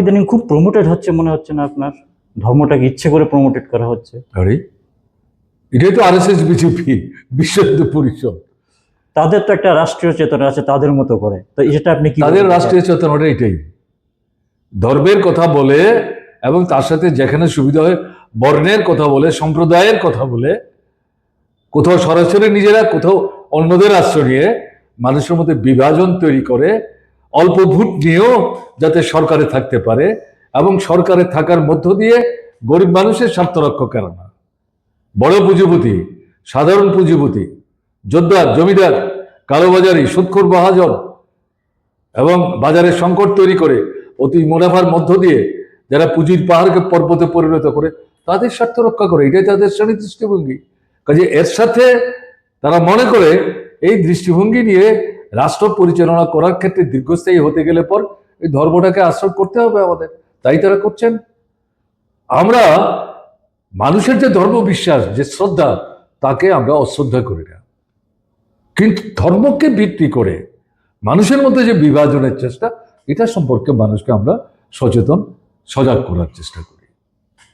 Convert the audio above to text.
ইদানিং খুব প্রমোটেড হচ্ছে মনে হচ্ছে না আপনার? ধর্মটাকে ইচ্ছে করে প্রমোটেড করা হচ্ছে। আরে এটাই তো আর এস এস বিজেপি বিশ্ব হিন্দু পরিষদ। তাদের তো একটা রাষ্ট্রীয় চেতনা আছে তাদের মতো করে। তো এটা আপনি কি তাদের? রাষ্ট্রীয় চেতনাটা এটাই। ধর্মের কথা বলে এবং তার সাথে যেখানে সুবিধা হয় বর্ণের কথা বলে সম্প্রদায়ের কথা বলে কোথাও সরাসরি নিজেরা কোথাও অন্যদের আশ্রয় নিয়ে মানুষের মধ্যে বিভাজন তৈরি করে অল্প ভোট নিয়েও যাতে সরকারে থাকতে পারে এবং সরকারে থাকার মধ্য দিয়ে গরিব মানুষের স্বার্থ রক্ষা করে না। বড় পুঁজিপতি, সাধারণ পুঁজিপতি, যোদ্ধার, জমিদার, কালোবাজারি, সুৎখোর মহাজন এবং বাজারে সংকট তৈরি করে অতি মুনাফার মধ্য দিয়ে যারা পুঁজির পাহাড়কে পর্বতে পরিণত করে, তাদের স্বার্থ রক্ষা করে। এটাই তাদের শ্রেণি দৃষ্টিভঙ্গি। কাজে এর সাথে তারা মনে করে, এই দৃষ্টিভঙ্গি নিয়ে রাষ্ট্র পরিচালনা করার ক্ষেত্রে দীর্ঘস্থায়ী হতে গেলে পর এই ধর্মটাকে আশ্রয় করতে হবে আমাদের। তাই তারা করছেন। আমরা মানুষের যে ধর্ম বিশ্বাস যে শ্রদ্ধা, তাকে আমরা অশ্রদ্ধা করি না। কিন্তু ধর্মকে ভিত্তি করে মানুষের মধ্যে যে বিভাজনের চেষ্টা, এটা সম্পর্কে মানুষকে আমরা সচেতন, সজাগ করার চেষ্টা করি।